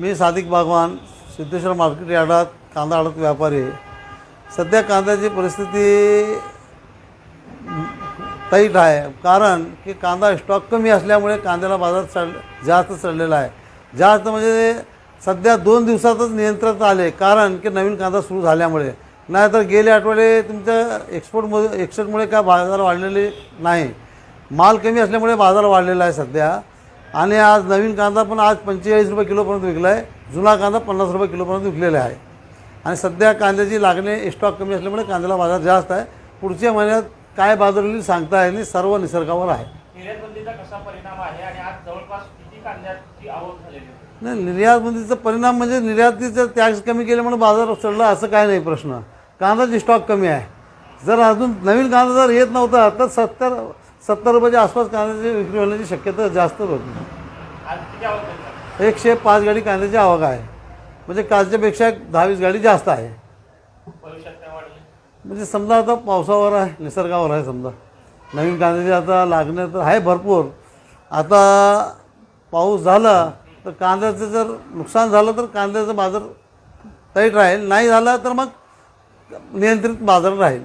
मी Sadiq Bagwan Siddheshwar market यार्डात कांदा आडत व्यापारी. सध्या कांद्याची परिस्थिती टाईट आहे. कारण की कांदा स्टॉक कमी असल्यामुळे कांद्याला बाजारात चढ जास्त चढलेला आहे. जास्त म्हणजे सध्या दोन दिवसातच नियंत्रणात आले. कारण की नवीन कांदा सुरू झाल्यामुळे. नाहीतर गेले आठवडे तुमच्या एक्सपोर्टमध्ये एक्सपोर्टमुळे काय बाजार वाढलेले नाही. माल कमी असल्यामुळे बाजार वाढलेला आहे सध्या. आणि आज नवीन कांदा पण आज पंचेचाळीस रुपये किलोपर्यंत विकला आहे जुना कांदा पन्नास रुपये किलोपर्यंत विकलेला आहे. आणि सध्या कांद्याची लागणे स्टॉक कमी असल्यामुळे कांद्याला बाजार जास्त आहे. पुढच्या महिन्यात काय बाजार होईल सांगता येईल सर्व निसर्गावर आहे. नाही निर्यातबंदीचा परिणाम म्हणजे निर्यातीचा टॅक्स कमी केल्यामुळे बाजार चढला असं काय नाही प्रश्न. कांद्याची स्टॉक कमी आहे. जर अजून नवीन कांदा जर येत नव्हता तर सत्तर सत्तर रुपयाच्या आसपास कांद्याची विक्री होण्याची शक्यता जास्त होती. एकशे पाच गाडी कांद्याची आवक आहे. म्हणजे कालच्यापेक्षा दहा वीस गाडी जास्त आहे. म्हणजे समजा आता पावसावर आहे निसर्गावर आहे समजा. नवीन कांद्याची आता लागणे तर आहे भरपूर. आता पाऊस झाला तर कांद्याचं जर नुकसान झालं तर कांद्याचा बाजार तैट राहील. नाही झाला तर मग नियंत्रित बाजार राहील.